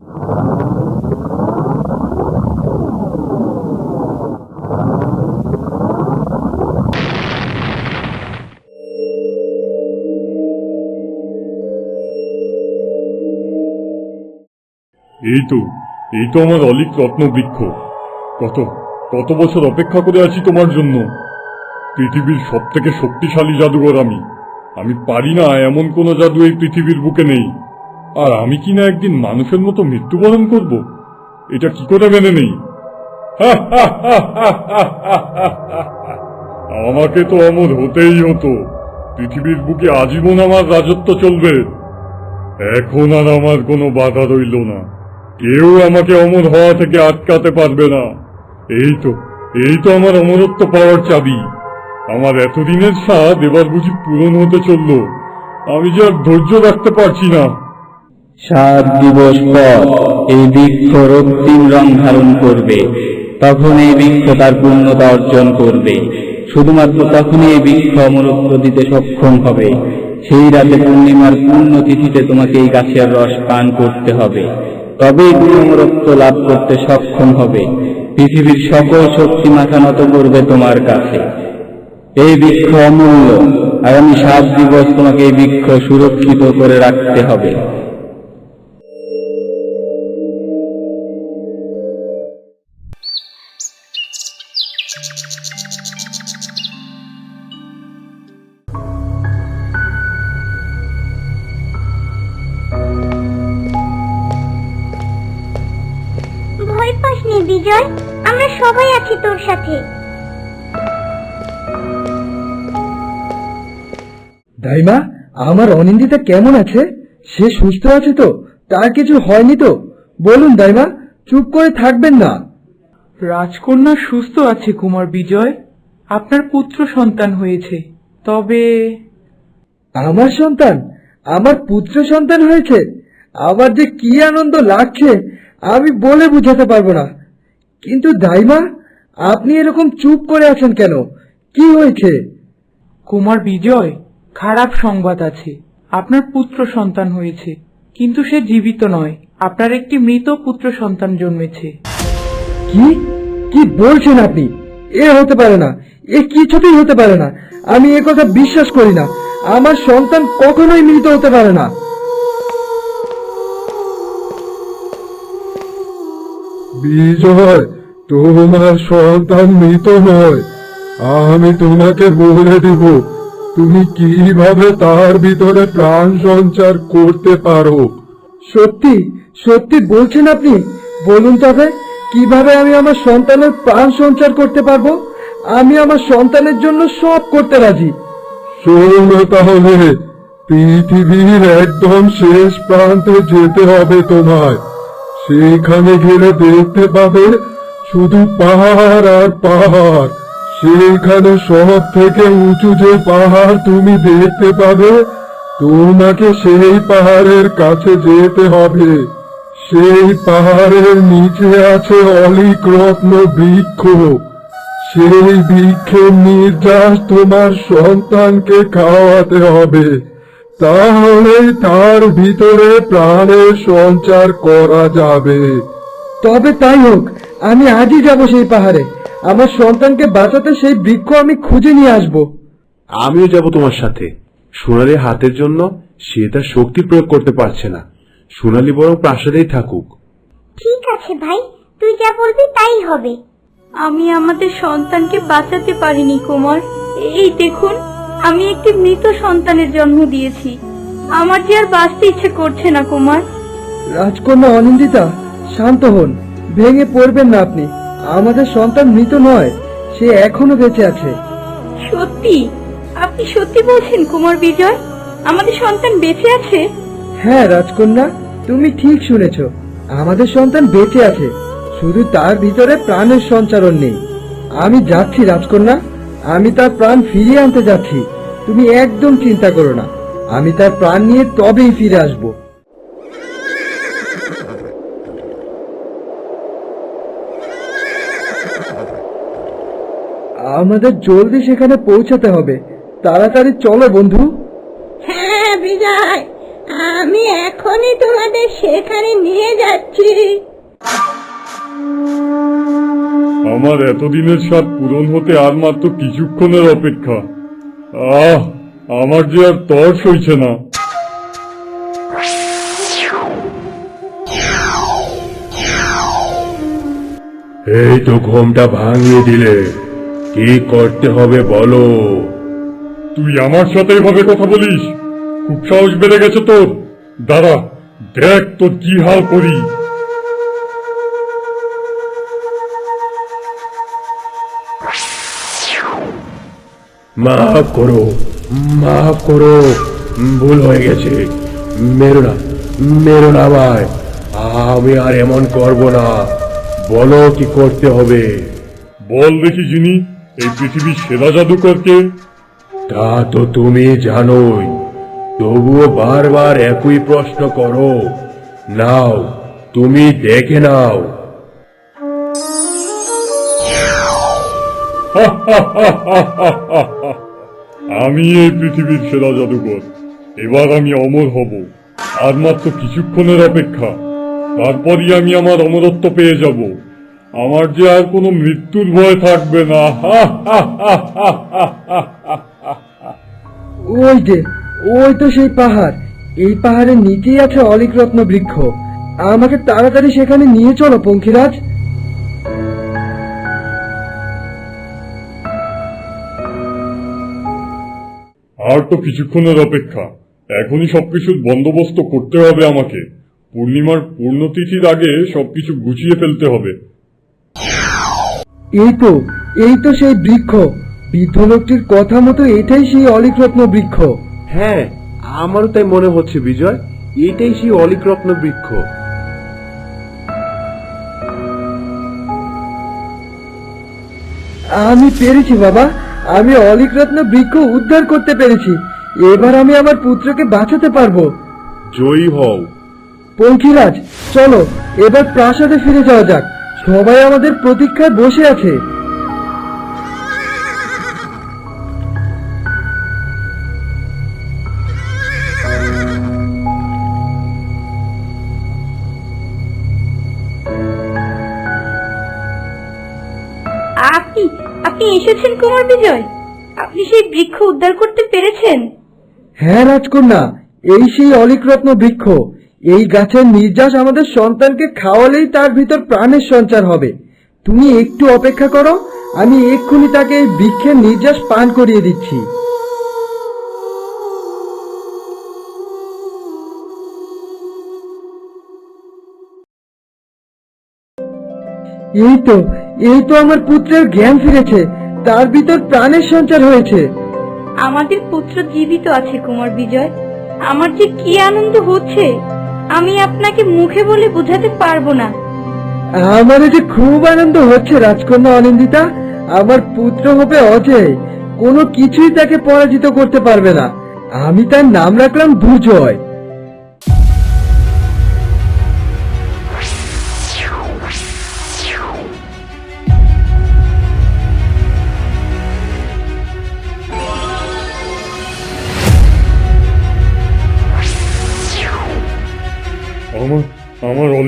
এই তো এই তো আমার অলিক রত্ন বৃক্ষ কত কত বছর অপেক্ষা করে আছি তোমার জন্য? পৃথিবীর সব থেকে শক্তিশালী জাদুঘর আমি। আমি পারি না এমন কোনো জাদু এই পৃথিবীর বুকে নেই। আর আমি কি না একদিন মানুষের মতো মৃত্যুবরণ করব? এটা কি করে মেনে নেই? আমাকে তো অমর হতেই হতো। পৃথিবীর বুকে আজীবন আমার রাজত্ব চলবে। এখন আর আমার কোনো বাধা রইল না। কেউ আমাকে অমর হওয়া থেকে আটকাতে পারবে না। এই তো এই তো আমার অমরত্ব পাওয়ার চাবি। আমার এতদিনের স্বাদ এবার বুঝি পূরণ হতে চলল। আমি যে আর ধৈর্য রাখতে পারছি না। সাত দিবস পর এই বৃক্ষ রক্তিম রং ধারণ করবে। তখন এই বৃক্ষ তার পূর্ণতা অর্জন করবে। শুধুমাত্র তখনই এই বৃক্ষ অমরত্ব দিতে সক্ষম হবে। সেই রাতে পূর্ণিমার পূর্ণ তিথিতে তোমাকে এই গাছের রস পান করতে হবে। তবেই তুমি অমরত্ব লাভ করতে সক্ষম হবে। পৃথিবীর সকল শক্তি মাথা নত করবে তোমার কাছে। এই বৃক্ষ অমূল্য। আগামী সাত দিবস তোমাকে এই বৃক্ষ সুরক্ষিত করে রাখতে হবে। সবাই আছি তোর সাথে। দাইমা আমার অনিন্দিতা কেমন আছে? সে সুস্থ আছে তো? তার কিছু হয়নি তো? বলুন দাইমা চুপ করে থাকবেন না। রাজকন্যা সুস্থ আছে কুমার বিজয়। আপনার পুত্র সন্তান হয়েছে। তবে আমার সন্তান? আমার পুত্র সন্তান হয়েছে? আমার যে কি আনন্দ লাগছে আমি বলে বুঝাতে পারব না। কিন্তু দাইমা আপনি এরকম চুপ করে আছেন কেন? কি হয়েছে? কুমার বিজয় খারাপ সংবাদ আছে। আপনার পুত্র সন্তান হয়েছে কিন্তু সে জীবিত নয়। আপনার একটি মৃত পুত্র সন্তান জন্মেছে। কি? কি বলছেন আপনি? এ হতে পারে না। এ কিছুতেই হতে পারে না। আমি এ কথা বিশ্বাস করি না। আমার সন্তান কখনোই মৃত হতে পারে না। বিজয় তোমার সন্তান মৃত নয়। আমি তোমাকে বলে দিব তুমি কীভাবে তার ভিতরে প্রাণ সঞ্চার করতে পারো? সত্যি সত্যি বলছেন আপনি? বলুন তবে কীভাবে আমি আমার সন্তানের প্রাণ সঞ্চার করতে পারব? আমি আমার সন্তানের জন্য সব করতে রাজি। শোনো তাহলে পৃথিবীর একদম শেষ প্রান্তে যেতে হবে তোমায়। সেখানে গেলে দেখতে পাবে শুধু পাহাড় আর পাহাড়। সেখানে সব থেকে উঁচু যে পাহাড় তুমি দেখতে পাবে, তোমাকে সেই পাহাড়ের কাছে যেতে হবে। সেই পাহাড়ের নিচে আছে অলিক রত্ন বৃক্ষ। সেই বৃক্ষের নির্যাস তোমার সন্তানকে খাওয়াতে হবে। তাহলে তার ভিতরে প্রাণের সঞ্চার করা যাবে। তবে তাই হোক আমি আজই যাব সেই পাহাড়ে। আমার সন্তানকে বাঁচাতে সেই বৃক্ষ আমি খুঁজে নিয়ে আসব। আমিও যাব তোমার সাথে। সোনালি হাতের জন্য সে তার শক্তি প্রয়োগ করতে পারছে না। সোনালি বরং প্রাসাদেই থাকুক। ঠিক আছে ভাই তুই যা বলবি তাই হবে। আমি আমাদের সন্তানকে বাঁচাতে পারিনি কুমার। এই দেখুন। আমি একটি মৃত সন্তানের জন্ম দিয়েছি। আমার যে আর বাঁচতে ইচ্ছে করছে না কুমার। রাজকন্যা অনিন্দিতা শান্ত হন। ভেঙে পড়বেন না আপনি। আমাদের সন্তান মৃত নয় সে এখনও বেঁচে আছে। সত্যি? আপনি সত্যি বলছেন কুমার বিজয়? আমাদের সন্তান বেঁচে আছে? হ্যাঁ রাজকন্যা তুমি ঠিক শুনেছ। আমাদের সন্তান বেঁচে আছে। শুধু তার ভিতরে প্রাণের সঞ্চারণ নেই। আমি যাচ্ছি রাজকন্যা। আমি তার প্রাণ ফিরিয়ে আনতে যাচ্ছি। তুমি একদম চিন্তা করো না। আমি তার প্রাণ নিয়ে তবেই ফিরে আসব। আমাদের জলদি সেখানে পৌঁছাতে হবে। তাড়াতাড়ি চলো, বন্ধু। হ্যাঁ বিজয়। আমি এখনই তোমাদের সেখানে নিয়ে যাচ্ছি। আমার এতদিনের স্বাদ পূরণ হতে আর মাত্র কিছুক্ষণের অপেক্ষা। আহ আমার যে আর তর সইছে না। এই তো ঘোমটা ভাঙিয়ে দিলে। কি করতে হবে বলো? তুই আমার সাথে এভাবে কথা বলিস? খুব সাহস বেড়ে গেছে তোর। দাঁড়া দেখ তোর কি হাল করি। মাফ করো মাফ করো। ভুল হয়ে গেছে। মেরো না মেরো না ভাই আমি আর এমন করব না। বলো কি করতে হবে। বল দেখি যিনি এই পৃথিবীর সেরা জাদুকরকে তা তো তুমি জানোই। তবুও বারবার একই প্রশ্ন করো। নাও তুমি দেখে নাও। আমি এই পৃথিবীর সেরা জাদুকর এবার আমি অমর হব। আর মাত্র কিছুক্ষণের অপেক্ষা। তারপরই আমি আমার অমরত্ব পেয়ে যাব। আমার যে আর কোনো মৃত্যুর ভয় থাকবে না। ওই যে, ওই তো সেই পাহাড়। এই পাহাড়ের নিচেই আছে অলিক রত্ন বৃক্ষ। আমাকে তাড়াতাড়ি সেখানে নিয়ে চলো, পঙ্খিরাজ। আর তো কিছুক্ষণের অপেক্ষা। এখনই সবকিছুর বন্দোবস্ত করতে হবে আমাকে। পূর্ণিমার পূর্ণতিথির আগে সবকিছু গুছিয়ে ফেলতে হবে। এই তো এই তো সেই বৃক্ষ। বৃদ্ধ লোকটির কথা মতো এটাই সেই অলিক রত্ন বৃক্ষ। হ্যাঁ আমারও তাই মনে হচ্ছে বিজয়। এটাই সেই অলিক রত্ন বৃক্ষ। আমি পেরেছি বাবা। আমি অলিক রত্ন বৃক্ষ উদ্ধার করতে পেরেছি। এবার আমি আমার পুত্রকে বাঁচাতে পারব। জয়ী হও। পঙ্খিরাজ চলো এবার প্রাসাদে ফিরে যাওয়া যাক। সবাই আমাদের প্রতীক্ষায় বসে আছে। আপনি এসেছেন কুমার বিজয়? আপনি সেই বৃক্ষ উদ্ধার করতে পেরেছেন? হ্যাঁ রাজকন্যা, এই সেই অলিক রত্ন বৃক্ষ। এই গাছের নির্যাস আমাদের সন্তানকে খাওয়ালেই তার ভিতর প্রাণের সঞ্চার হবে। তুমি একটু অপেক্ষা করো, আমি এক্ষুনি তাকে এই বৃক্ষের নির্যাস পান করিয়ে দিচ্ছি। এই তো এই তো আমার পুত্রের জ্ঞান ফিরেছে তার ভিতর প্রাণের সঞ্চার হয়েছে। আমাদের পুত্র জীবিত আছে কুমার বিজয়। আমার যে কি আনন্দ হচ্ছে আমি আপনাকে মুখে বলে বোঝাতে পারব না। আমার যে খুব আনন্দ হচ্ছে রাজকন্যা অনিন্দিতা আমার পুত্র হবে অজয়। কোনো কিছুই তাকে পরাজিত করতে পারবে না। আমি তার নাম রাখলাম দুর্জয়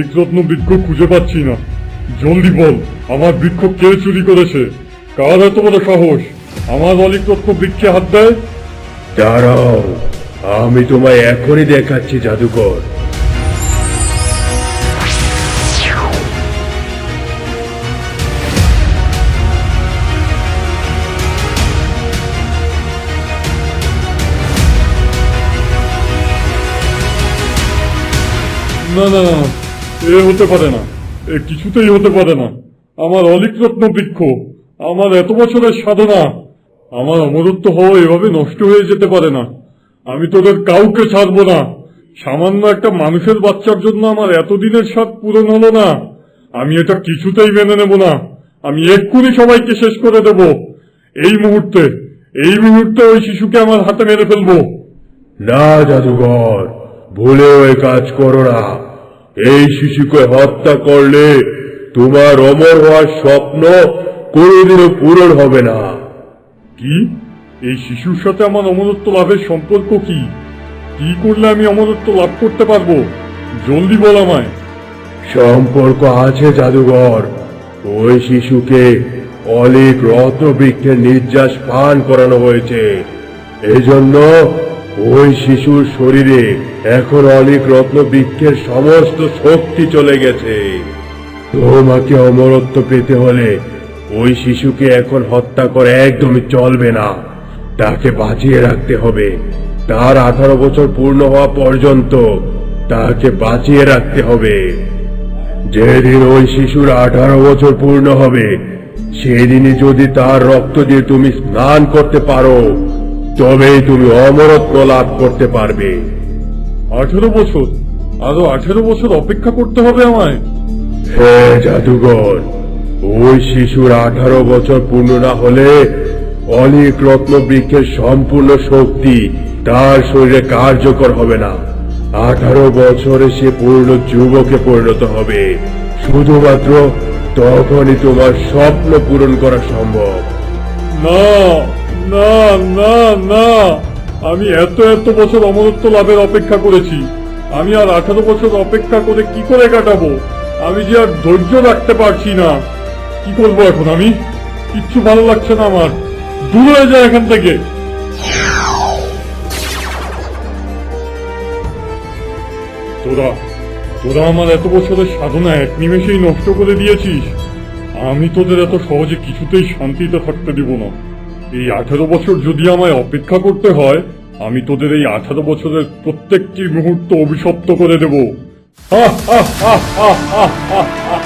আমার অলিকরত্ন বৃক্ষ খুঁজে পাচ্ছি না। জলদি বল আমার বৃক্ষ কে চুরি করেছে? কার এত বড় সাহস? আমার অলিকরত্ন বৃক্ষে হাত দেয়? দাঁড়াও আমি তোমায় এখনই দেখাচ্ছি জাদুকর। না না এ হতে পারে না। এ কিছুতেই হতে পারে না। আমার অলিকরত্ন বৃক্ষ, আমার এত বছরের সাধনা, আমার অমরত্ব হওয়া এভাবে নষ্ট হয়ে যেতে পারে না। আমি তোদের কাউকে ছাড়বো না। সামান্য একটা মানুষের বাচ্চার জন্য আমার এতদিনের স্বাদ পূরণ হলো না। আমি এটা কিছুতেই মেনে নেব না। আমি এক্ষুনি সবাইকে শেষ করে দেব। এই মুহূর্তে এই মুহূর্তে ওই শিশুকে আমার হাতে মেরে ফেলব। না, জাদুঘর ভুলেও এ কাজ করো না। এই শিশুকে হত্যা করলে তোমার অমর হওয়ার স্বপ্ন কোনোদিনও পূরণ হবে না। কি? এই শিশুর সাথে আমার অমরত্ব লাভের সম্পর্ক কি? কি করলে আমি অমরত্ব লাভ করতে পারব? জলদি বল আমায়। সম্পর্ক আছে জাদুঘর। ওই শিশুকে অলিক রত্নবৃক্ষের নির্যাস পান করানো হয়েছে। এই জন্য ওই শিশুর শরীরে এখন অলিক রত্নবৃক্ষের সমস্ত শক্তি চলে গেছে। তোমাকে অমরত্ব পেতে হলে ওই শিশুকে এখন হত্যা করে একদমই চলবে না। তাকে বাঁচিয়ে রাখতে হবে। তার আঠারো বছর পূর্ণ হওয়া পর্যন্ত তাকে বাঁচিয়ে রাখতে হবে। যেদিন ওই শিশুর আঠারো বছর পূর্ণ হবে, সেদিনই যদি তার রক্ত দিয়ে তুমি স্নান করতে পারো তবেই তুমি অমরত্ব লাভ করতে পারবে। আঠেরো বছর, আরও আঠেরো বছর অপেক্ষা করতে হবে আমায়। হ্যাঁ জাদুঘর, ওই শিশুর আঠারো বছর পূর্ণ না হলে অনেক রত্ন বৃক্ষের সম্পূর্ণ শক্তি তার শরীরে কার্যকর হবে না। আঠারো বছরে সে পূর্ণ যুবকে পরিণত হবে। শুধুমাত্র তখনই তোমার স্বপ্ন পূরণ করা সম্ভব। না না না না। আমি এত এত বছর অমরত্ব লাভের অপেক্ষা করেছি। আমি আর আঠারো বছর অপেক্ষা করে কি করে কাটাবো? আমি যে আর ধৈর্য রাখতে পারছি না। কি করব এখন আমি? কিচ্ছু ভালো লাগছে না আমার। দূর হয়ে যায় এখান থেকে। তোরা তোরা আমার এত বছরের সাধনা এক নিমেষেই নষ্ট করে দিয়েছিস। আমি তোদের এত সহজে কিছুতেই শান্তিতে থাকতে দিব না। এই আঠারো বছর যদি আমায় অপেক্ষা করতে হয়, আমি তোদের এই আঠারো বছরের প্রত্যেকটি মুহূর্ত অভিশপ্ত করে দেব। হা হা হা হা হা